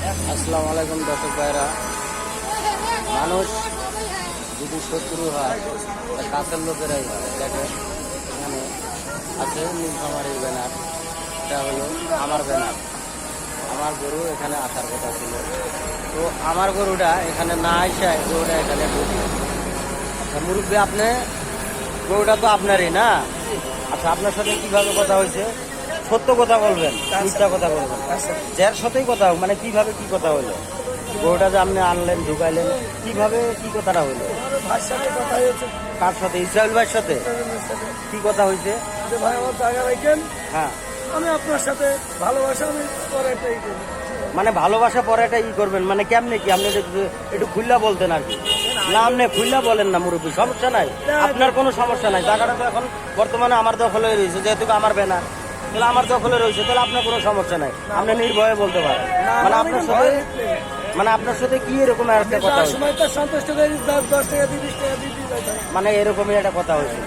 আসসালামু আলাইকুম দর্শক ভাইরা মানুষ যদি শত্রু হয় কাছের লোকেরাই হয়। দেখে এখানে আছে ব্যানার, এটা হলো আমার ব্যানার। আমার গরু এখানে আসার কথা ছিল। তো আমার গরুটা এখানে না আসায় গরুটা এখানে ঢুকলো আচ্ছা মুরব্বী, আপনি, গরুটা তো আপনারই না? আচ্ছা আপনার সাথে কীভাবে কথা হয়েছে? সত্য কথা বলবেন মিথ্যা কথা বলবেন। যার সাথেই কথা মানে কীভাবে কি কথা হলো? গরুটা যে আপনি আনলেন ঢুকাইলেন কীভাবে কি কথাটা সাথে কার সাথে? ইসরায়েল ভাইয়ের সাথে? কি কথা হয়েছে? ভাই আমার জায়গা রাখেন হ্যাঁ। আমি আপনার সাথে ভালোবাসা আমি পরে মানে ভালোবাসা পরে এটা ই করবেন মানে কেমনে কি? আপনি একটু একটু খুল্লা বলতেন আর কি। না আপনি খুল্লা বলেন না মুরব্বী সমস্যা নাই। আপনার কোনো সমস্যা নাই। জায়গাটা তো এখন বর্তমানে আমার দখলে রয়েছে যেহেতু আমার ব্যানার তাহলে আমার দখলে রয়েছে তাহলে আপনার কোনো সমস্যা নাই। আপনি নির্ভয়ে বলতে পারেন। মানে আপনার সাথে মানে আপনার সাথে কি এরকম একটা কথা মানে এরকমই একটা কথা হয়েছে।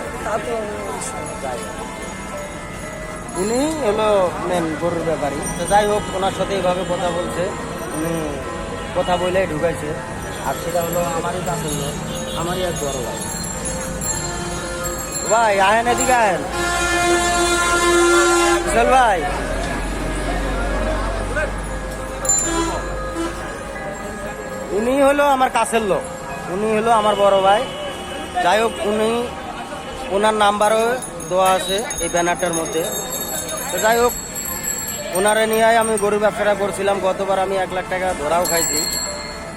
উনি হলো মেন গরুর ব্যাপারী। তো যাই হোক ওনার সাথে এইভাবে কথা বলছে। উনি কথা বলে ঢুকাইছে। আর সেটা হলো আমারই কাছে আমারই এক বড় ভাই। ভাই আহেন এদিকে আহেন। চল ভাই। উনি হলো আমার কাছের লোক। উনি হলো আমার বড় ভাই। যাই হোক, উনি ওনার নাম্বারও দেওয়া আছে এই ব্যানারটার মধ্যে। তো যাই হোক ওনারে নিয়ে আমি গরু ব্যবসাটা করছিলাম। গতবার আমি এক লাখ টাকা ধরাও খাইছি।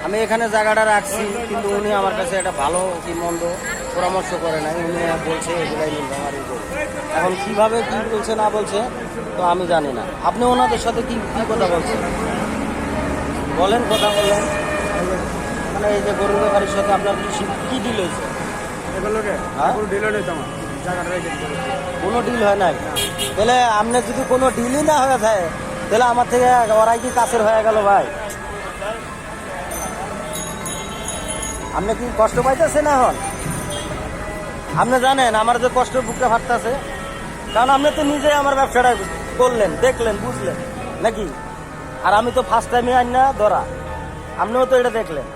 আমি এখানে জায়গাটা রাখছি, কিন্তু উনি আমার কাছে একটা ভালো কি মন্দ পরামর্শ করে নাই উনি বলছে এগুলাই নীলফামারি গরু এখন কীভাবে কি বলছে না বলছে তো আমি জানি না। আপনি ওনাদের সাথে কি কি কথা বলছেন? বলেন কথা বলেন। মানে এই যে গরু ব্যাপারীর সাথে আপনার কি কি ডিল হয়েছে? হ্যাঁ? কোনো ডিল হয় নাই? তাহলে আপনার যদি কোনো ডিলই না হয়ে থাকে তাহলে আমার থেকে ওরাই কি কাছের হয়ে গেল ভাই? আপনি কি কষ্ট পাইতেছেন এখন? আপনি জানেন, আমার যে কষ্ট বুকটা ফাটতেছে, কারণ আপনি তো নিজে আমার ব্যবসাটা করলেন, দেখলেন, বুঝলেন, নাকি? আর আমি তো ফার্স্ট টাইমে আইন না, ধরা। আপনিও তো এটা দেখলেন।